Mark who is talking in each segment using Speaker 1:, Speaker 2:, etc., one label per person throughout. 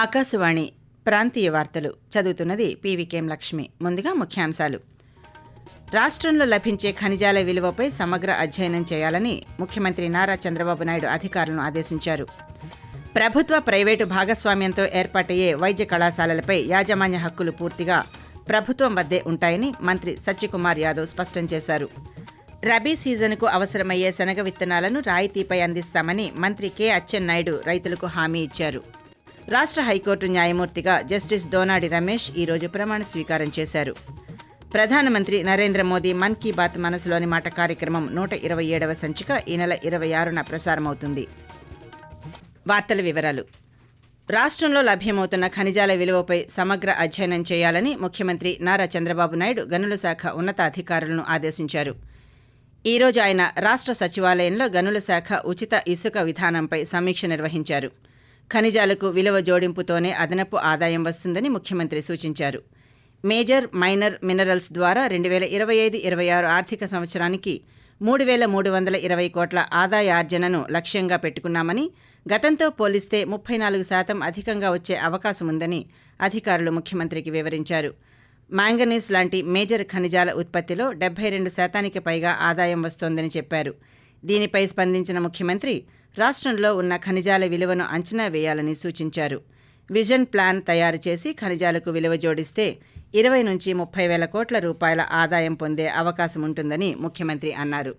Speaker 1: ఆకాశవాణి ప్రాంతీయ వార్తలు చదువుతున్నది పీవీకేఎం లక్ష్మి ముందుగా ముఖ్యాంశాలు రాష్ట్రంలో లభించే ఖనిజాల విలువపై సమగ్ర అధ్యయనం చేయాలని ముఖ్యమంత్రి నారా చంద్రబాబు నాయుడు అధికారులను ఆదేశించారు ప్రభుత్వ ప్రైవేటు భాగస్వామ్యంతో ఏర్పాటయ్యే వైద్య కళాశాలలపై యాజమాన్య హక్కులు పూర్తిగా ప్రభుత్వం వద్దే ఉంటాయని మంత్రి సత్యకుమార్ యాదవ్ స్పష్టం చేశారు రబీ సీజన్కు అవసరమయ్యే శనగ విత్తనాలను రాయితీపై అందిస్తామని మంత్రి కె అచ్చెన్నాయుడు రైతులకు హామీ ఇచ్చారు రాష్ట్ర హైకోర్టు న్యాయమూర్తిగా జస్టిస్ దోనాడి రమేష్ ఈరోజు ప్రమాణ స్వీకారం చేశారు ప్రధానమంత్రి నరేంద్ర మోదీ మన్ కీ బాత్ మనసులోని మాట కార్యక్రమం నూట ఇరవై ఏడవ సంచిక ఈ నెల ఇరవై ఆరున ప్రసారమవుతుంది వార్తల వివరాలు రాష్ట్రంలో లభ్యమవుతున్న ఖనిజాల విలువపై సమగ్ర అధ్యయనం చేయాలని ముఖ్యమంత్రి నారా చంద్రబాబు నాయుడు గనుల శాఖ ఉన్నతాధికారులను ఆదేశించారు ఈ రోజు ఆయన రాష్ట్ర సచివాలయంలో గనుల శాఖ ఉచిత ఇసుక విధానంపై సమీక్ష నిర్వహించారు ఖనిజాలకు విలువ జోడింపుతోనే అదనపు ఆదాయం వస్తుందని ముఖ్యమంత్రి సూచించారు మేజర్ మైనర్ మినరల్స్ ద్వారా రెండు వేల ఇరవై ఐదు ఇరవై ఆరు ఆర్థిక సంవత్సరానికి మూడు వేల మూడు వందల ఇరవై కోట్ల ఆదాయార్జనను లక్ష్యంగా పెట్టుకున్నామని గతంతో పోలిస్తే ముప్పై నాలుగు శాతం అధికంగా వచ్చే అవకాశం ఉందని అధికారులు ముఖ్యమంత్రికి వివరించారు మాంగనీస్ లాంటి మేజర్ ఖనిజాల ఉత్పత్తిలో డెబ్బై రెండు శాతానికి పైగా ఆదాయం వస్తోందని చెప్పారు దీనిపై స్పందించిన ముఖ్యమంత్రి రాష్ట్రంలో ఉన్న ఖనిజాల విలువను అంచనా వేయాలని సూచించారు విజన్ ప్లాన్ తయారు చేసి ఖనిజాలకు విలువ జోడిస్తే ఇరవై నుంచి ముప్పై వేల కోట్ల రూపాయల ఆదాయం పొందే అవకాశం ఉంటుందని ముఖ్యమంత్రి అన్నారు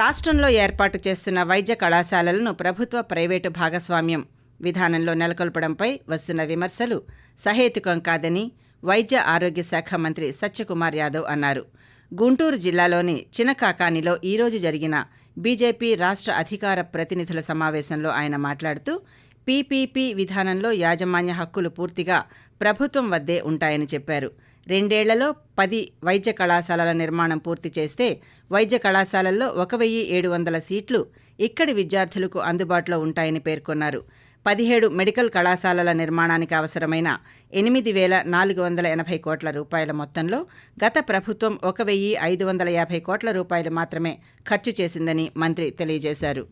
Speaker 1: రాష్ట్రంలో ఏర్పాటు చేస్తున్న వైద్య కళాశాలలను ప్రభుత్వ ప్రైవేటు భాగస్వామ్యం విధానంలో నెలకొల్పడంపై వస్తున్న విమర్శలు సహేతుకం కాదని వైద్య ఆరోగ్య శాఖ మంత్రి సత్యకుమార్ యాదవ్ అన్నారు గుంటూరు జిల్లాలోని చినకాకానిలో ఈరోజు జరిగిన బీజేపీ రాష్ట్ర అధికార ప్రతినిధుల సమావేశంలో ఆయన మాట్లాడుతూ పీపీపీ విధానంలో యాజమాన్య హక్కులు పూర్తిగా ప్రభుత్వం వద్దే ఉంటాయని చెప్పారు రెండేళ్లలో పది వైద్య కళాశాలల నిర్మాణం పూర్తి చేస్తే వైద్య కళాశాలల్లో ఒక వెయ్యి ఏడు వందల సీట్లు ఇక్కడి విద్యార్థులకు అందుబాటులో ఉంటాయని పేర్కొన్నారు పదిహేడు మెడికల్ కళాశాలల నిర్మాణానికి అవసరమైన ఎనిమిది వేల నాలుగు వందల ఎనభై కోట్ల రూపాయల మొత్తంలో గత ప్రభుత్వం ఒక వెయ్యి ఐదు వందల యాభై కోట్ల రూపాయలు మాత్రమే ఖర్చు చేసిందని మంత్రి తెలియజేశారు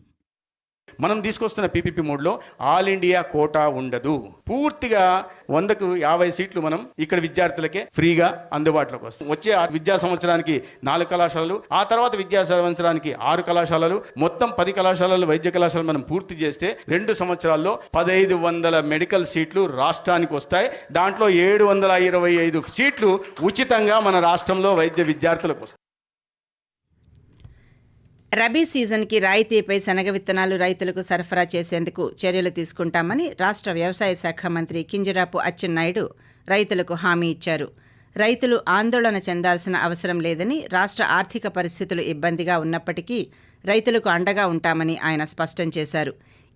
Speaker 1: మనం తీసుకొస్తున్న పీపీపీ మోడ్లో ఆల్ ఇండియా కోటా ఉండదు పూర్తిగా వందకు యాభై సీట్లు మనం ఇక్కడ విద్యార్థులకే ఫ్రీగా అందుబాటులోకి వస్తాం వచ్చే విద్యా సంవత్సరానికి నాలుగు కళాశాలలు ఆ తర్వాత విద్యా సంవత్సరానికి ఆరు కళాశాలలు మొత్తం పది కళాశాలలు వైద్య కళాశాలలు మనం పూర్తి చేస్తే రెండు సంవత్సరాల్లో పదహైదు వందల మెడికల్ సీట్లు రాష్ట్రానికి వస్తాయి దాంట్లో ఏడు వందల ఇరవై ఐదు సీట్లు ఉచితంగా మన రాష్ట్రంలో వైద్య విద్యార్థులకు వస్తాయి రబీ సీజన్కి రాయితీపై శనగ విత్తనాలు రైతులకు సరఫరా చేసేందుకు చర్యలు తీసుకుంటామని రాష్ట్ర వ్యవసాయ శాఖ మంత్రి కింజరాపు అచ్చెన్నాయుడు రైతులకు హామీ ఇచ్చారు రైతులు ఆందోళన చెందాల్సిన అవసరం లేదని రాష్ట్ర ఆర్థిక పరిస్థితులు ఇబ్బందిగా ఉన్నప్పటికీ రైతులకు అండగా ఉంటామని ఆయన స్పష్టం చేశారు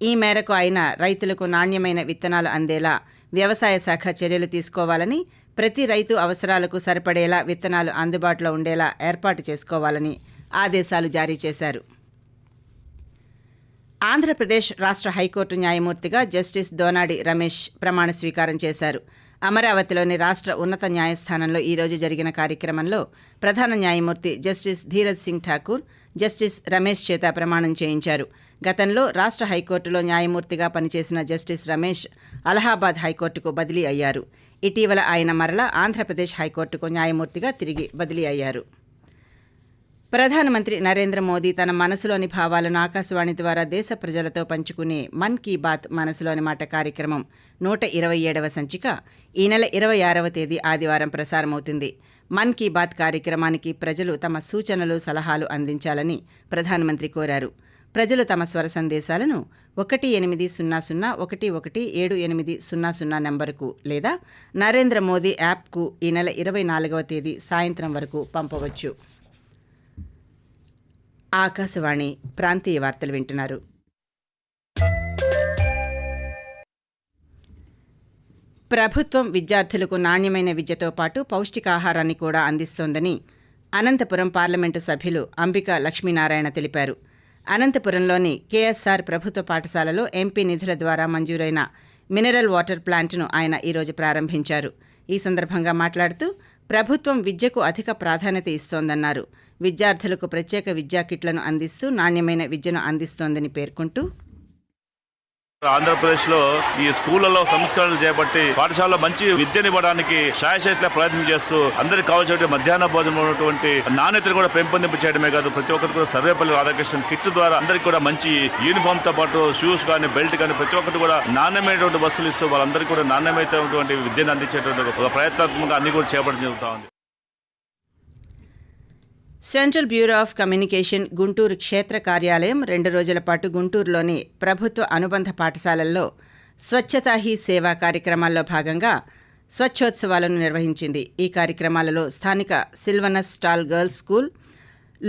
Speaker 1: ఈ మేరకు ఆయన రైతులకు నాణ్యమైన విత్తనాలు అందేలా వ్యవసాయ శాఖ చర్యలు తీసుకోవాలని ప్రతి రైతు అవసరాలకు సరిపడేలా విత్తనాలు అందుబాటులో ఉండేలా ఏర్పాటు చేసుకోవాలని ఆదేశాలు జారీ చేశారు ఆంధ్రప్రదేశ్ రాష్ట్ర హైకోర్టు న్యాయమూర్తిగా జస్టిస్ దోనాడి రమేష్ ప్రమాణ స్వీకారం చేశారు అమరావతిలోని రాష్ట్ర ఉన్నత న్యాయస్థానంలో ఈరోజు జరిగిన కార్యక్రమంలో ప్రధాన న్యాయమూర్తి జస్టిస్ ధీరజ్ సింగ్ ఠాకూర్ జస్టిస్ రమేష్ చేత ప్రమాణం చేయించారు గతంలో రాష్ట్ర హైకోర్టులో న్యాయమూర్తిగా పనిచేసిన జస్టిస్ రమేష్ అలహాబాద్ హైకోర్టుకు బదిలీ అయ్యారు ఇటీవల ఆయన మరల ఆంధ్రప్రదేశ్ హైకోర్టుకు న్యాయమూర్తిగా తిరిగి బదిలీ అయ్యారు ప్రధానమంత్రి నరేంద్ర మోదీ తన మనసులోని భావాలను ఆకాశవాణి ద్వారా దేశ ప్రజలతో పంచుకునే మన్ కీ బాత్ మనసులోని మాట కార్యక్రమం నూట ఇరవై ఏడవ సంచిక ఈ నెల ఇరవై ఆరవ తేదీ ఆదివారం ప్రసారమవుతుంది మన్ కీ బాత్ కార్యక్రమానికి ప్రజలు తమ సూచనలు సలహాలు అందించాలని ప్రధానమంత్రి కోరారు ప్రజలు తమ స్వర సందేశాలను ఒకటి ఎనిమిది సున్నా సున్నా ఒకటి ఒకటి ఏడు ఎనిమిది సున్నా సున్నా నంబరుకు లేదా నరేంద్ర మోదీ యాప్కు ఈ నెల ఇరవై నాలుగవ తేదీ సాయంత్రం వరకు పంపవచ్చు ఆకాశవాణి ప్రాంతీయ వార్తలు వింటున్నారు ప్రభుత్వం విద్యార్థులకు నాణ్యమైన విద్యతో పాటు పౌష్టికాహారాన్ని కూడా అందిస్తోందని అనంతపురం పార్లమెంటు సభ్యులు అంబికా లక్ష్మీనారాయణ తెలిపారు అనంతపురంలోని కేఎస్ఆర్ ప్రభుత్వ పాఠశాలలో ఎంపీ నిధుల ద్వారా మంజూరైన మినరల్ వాటర్ ప్లాంట్ను ఆయన ఈరోజు ప్రారంభించారు ఈ సందర్భంగా మాట్లాడుతూ ప్రభుత్వం విద్యకు అధిక ప్రాధాన్యత ఇస్తోందన్నారు విద్యార్థులకు ప్రత్యేక విద్యా కిట్లను అందిస్తూ నాణ్యమైన విద్యను అందిస్తోందని పేర్కొంటూ ఆంధ్రప్రదేశ్ లో ఈ స్కూళ్లలో సంస్కరణలు చేపట్టి పాఠశాలలో మంచి విద్యనివ్వడానికి శాయశైత్య ప్రయత్నం చేస్తూ అందరికి కావాల్సిన మధ్యాహ్న భోజనం ఉన్నటువంటి నాణ్యతను కూడా పెంపొందింపు చేయడమే కాదు ప్రతి ఒక్కరికి కూడా సర్వేపల్లి రాధాకృష్ణన్ కిట్ ద్వారా అందరికి కూడా మంచి యూనిఫామ్ తో పాటు షూస్ కానీ బెల్ట్ కానీ ప్రతి ఒక్కటి కూడా నాణ్యమైనటువంటి బస్సులు ఇస్తూ వాళ్ళందరికీ కూడా నాణ్యమైనటువంటి విద్యను అందించేటువంటి ప్రయత్నాత్మక అన్ని కూడా చేపట్టడం జరుగుతా ఉంది central bureau of communication Guntur క్షేత్ర కార్యాలయం రెండు రోజుల పాటు గుంటూరులోని ప్రభుత్వ అనుబంధ పాఠశాలల్లో స్వచ్ఛతా హీ సేవా కార్యక్రమాల్లో భాగంగా స్వచ్ఛోత్సవాలను నిర్వహించింది ఈ కార్యక్రమాలలో స్థానిక సిల్వనస్ స్టాల్ గర్ల్స్ స్కూల్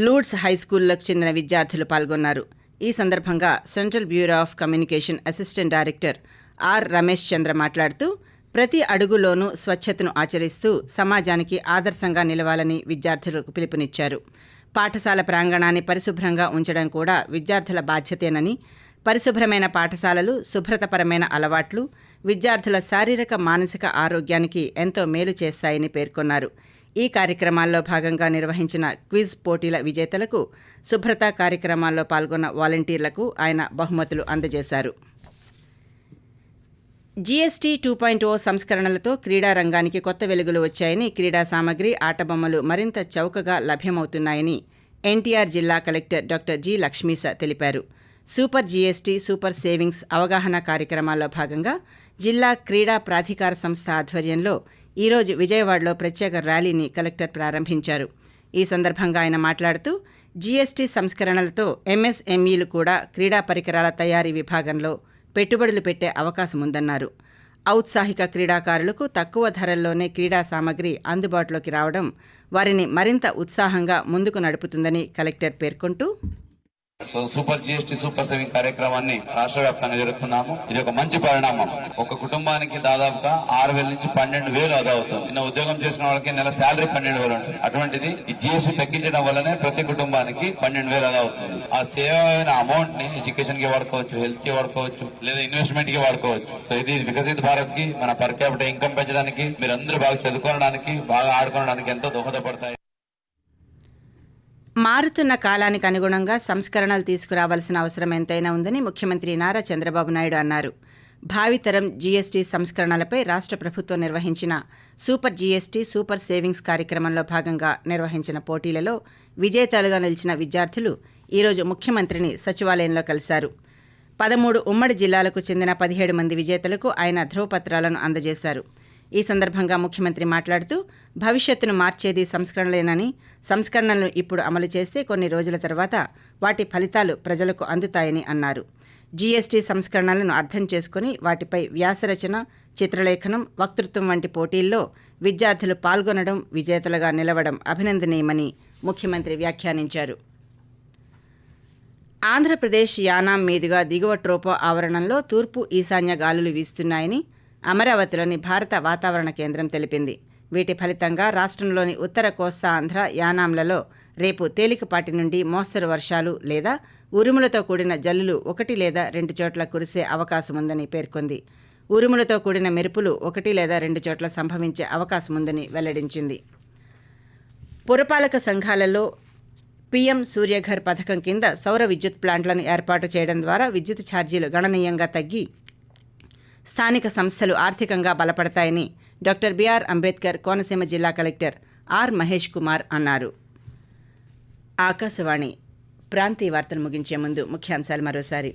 Speaker 1: లూడ్స్ హై స్కూల్లకు చెందిన విద్యార్థులు పాల్గొన్నారు ఈ సందర్భంగా central bureau of communication assistant director R Ramesh Chandra మాట్లాడుతూ ప్రతి అడుగులోనూ స్వచ్ఛతను ఆచరిస్తూ సమాజానికి ఆదర్శంగా నిలవాలని విద్యార్థులకు పిలుపునిచ్చారు పాఠశాల ప్రాంగణాన్ని పరిశుభ్రంగా ఉంచడం కూడా విద్యార్థుల బాధ్యతేనని పరిశుభ్రమైన పాఠశాలలు శుభ్రతపరమైన అలవాట్లు విద్యార్థుల శారీరక మానసిక ఆరోగ్యానికి ఎంతో మేలు చేస్తాయని పేర్కొన్నారు ఈ కార్యక్రమాల్లో భాగంగా నిర్వహించిన క్విజ్ పోటీల విజేతలకు శుభ్రత కార్యక్రమాల్లో పాల్గొన్న వాలంటీర్లకు ఆయన బహుమతులు అందజేశారు జీఎస్టీ టూ పాయింట్ ఓ సంస్కరణలతో క్రీడా రంగానికి కొత్త వెలుగులు వచ్చాయని క్రీడా సామగ్రి ఆటబొమ్మలు మరింత చౌకగా లభ్యమవుతున్నాయని ఎన్టీఆర్ జిల్లా కలెక్టర్ డాక్టర్ జి లక్ష్మీస తెలిపారు సూపర్ జీఎస్టీ సూపర్ సేవింగ్స్ అవగాహన కార్యక్రమాల్లో భాగంగా జిల్లా క్రీడా ప్రాధికార సంస్థ ఆధ్వర్యంలో ఈరోజు విజయవాడలో ప్రత్యేక ర్యాలీని కలెక్టర్ ప్రారంభించారు ఈ సందర్భంగా ఆయన మాట్లాడుతూ జీఎస్టీ సంస్కరణలతో ఎంఎస్ఎంఈలు కూడా క్రీడా పరికరాల తయారీ విభాగంలో పెట్టుబడులు పెట్టే అవకాశం ఉందన్నారు ఔత్సాహిక క్రీడాకారులకు తక్కువ ధరల్లోనే క్రీడా సామగ్రి అందుబాటులోకి రావడం వారిని మరింత ఉత్సాహంగా ముందుకు నడుపుతుందని కలెక్టర్ పేర్కొంటూ so super GST super saving కార్యక్రమాన్ని రాష్ట్ర వ్యాప్తంగా జరుపుతున్నాము ఇది ఒక మంచి పరిణామం ఒక కుటుంబానికి దాదాపుగా ఆరు వేల నుంచి పన్నెండు వేలు అదా అవుతుంది నిన్న ఉద్యోగం చేసిన వాళ్ళకి నెల శాలరీ పన్నెండు వేలు ఉంటుంది అటువంటిది ఈ జిఎస్టీ తగ్గించడం వల్లనే ప్రతి కుటుంబానికి పన్నెండు వేలు అదా అవుతుంది ఆ సేవ అయిన అమౌంట్ ని ఎడ్యుకేషన్ కి వాడుకోవచ్చు హెల్త్ కి వాడుకోవచ్చు లేదా ఇన్వెస్ట్మెంట్ కి వాడుకోవచ్చు సో ఇది వికసిత భారత్ కి మన పర్ క్యాపిటల్ ఇన్కమ్ పెంచడానికి మీరు అందరూ బాగా చదువుకోవడానికి బాగా ఆడుకోవడానికి ఎంతో దోహదపడతాయి మారుతున్న కాలానికి అనుగుణంగా సంస్కరణలు తీసుకురావాల్సిన అవసరం ఎంతైనా ఉందని ముఖ్యమంత్రి నారా చంద్రబాబు నాయుడు అన్నారు భావితరం జీఎస్టీ సంస్కరణలపై రాష్ట్ర ప్రభుత్వం నిర్వహించిన సూపర్ జీఎస్టీ సూపర్ సేవింగ్స్ కార్యక్రమంలో భాగంగా నిర్వహించిన పోటీలలో విజేతలుగా నిలిచిన విద్యార్థులు ఈరోజు ముఖ్యమంత్రిని సచివాలయంలో కలిశారు పదమూడు ఉమ్మడి జిల్లాలకు చెందిన పదిహేడు మంది విజేతలకు ఆయన ధ్రువపత్రాలను అందజేశారు ఈ సందర్భంగా ముఖ్యమంత్రి మాట్లాడుతూ భవిష్యత్తును మార్చేది సంస్కరణలేనని సంస్కరణలను ఇప్పుడు అమలు చేస్తే కొన్ని రోజుల తర్వాత వాటి ఫలితాలు ప్రజలకు అందుతాయని అన్నారు జీఎస్టీ సంస్కరణలను అర్థం చేసుకుని వాటిపై వ్యాసరచన చిత్రలేఖనం వక్తృత్వం వంటి పోటీల్లో విద్యార్థులు పాల్గొనడం విజేతలుగా నిలవడం అభినందనీయమని ముఖ్యమంత్రి వ్యాఖ్యానించారు ఆంధ్రప్రదేశ్ యానాం మీదుగా దిగువ ట్రోపో ఆవరణంలో తూర్పు ఈశాన్య గాలులు వీస్తున్నాయని అమరావతిలోని భారత వాతావరణ కేంద్రం తెలిపింది వీటి ఫలితంగా రాష్ట్రంలోని ఉత్తర కోస్తా ఆంధ్ర యానాంలలో రేపు తేలికపాటి నుండి మోస్తరు వర్షాలు లేదా ఉరుములతో కూడిన జల్లులు ఒకటి లేదా రెండు చోట్ల కురిసే అవకాశముందని పేర్కొంది ఉరుములతో కూడిన మెరుపులు ఒకటి లేదా రెండు చోట్ల సంభవించే అవకాశం ఉందని వెల్లడించింది పురపాలక సంఘాలలో పీఎం సూర్యఘర్ పథకం కింద సౌర విద్యుత్ ప్లాంట్లను ఏర్పాటు చేయడం ద్వారా విద్యుత్ ఛార్జీలు గణనీయంగా తగ్గి స్థానిక సంస్థలు ఆర్థికంగా బలపడతాయని డాక్టర్ బిఆర్ అంబేద్కర్ కోనసీమ జిల్లా కలెక్టర్ ఆర్ మహేష్ కుమార్ అన్నారు ఆకాశవాణి ప్రాంతీయ వార్తలు ముగించే ముందు ముఖ్యాంశాలు మరోసారి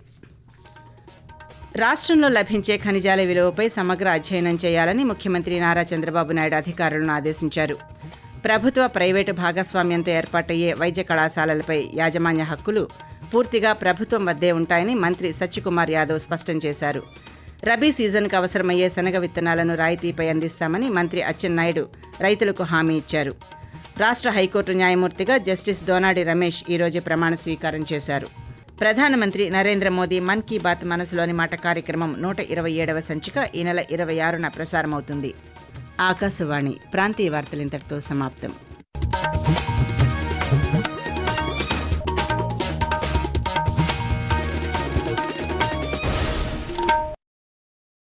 Speaker 1: రాష్ట్రంలో లభించే ఖనిజాల విలువపై సమగ్ర అధ్యయనం చేయాలని ముఖ్యమంత్రి నారా చంద్రబాబు నాయుడు అధికారులను ఆదేశించారు ప్రభుత్వ ప్రైవేటు భాగస్వామ్యంతో ఏర్పాటయ్యే వైద్య కళాశాలలపై యాజమాన్య హక్కులు పూర్తిగా ప్రభుత్వం వద్దే ఉంటాయని మంత్రి సత్యకుమార్ యాదవ్ స్పష్టం చేశారు రబీ సీజన్కు అవసరమయ్యే శనగ విత్తనాలను రాయితీపై అందిస్తామని మంత్రి అచ్చెన్నాయుడు రైతులకు హామీ ఇచ్చారు రాష్ట్ర హైకోర్టు న్యాయమూర్తిగా జస్టిస్ దోనాడి రమేష్ ఈరోజు ప్రమాణ స్వీకారం చేశారు ప్రధానమంత్రి నరేంద్ర మోదీ మన్ కీ బాత్ మనసులోని మాట కార్యక్రమం నూట ఇరవై ఏడవ సంచిక ఈ నెల ఇరవై ఆరున ప్రసారమవుతుంది ఆకాశవాణి ప్రాంతీయ వార్తలు ఇంతటితో సమాప్తం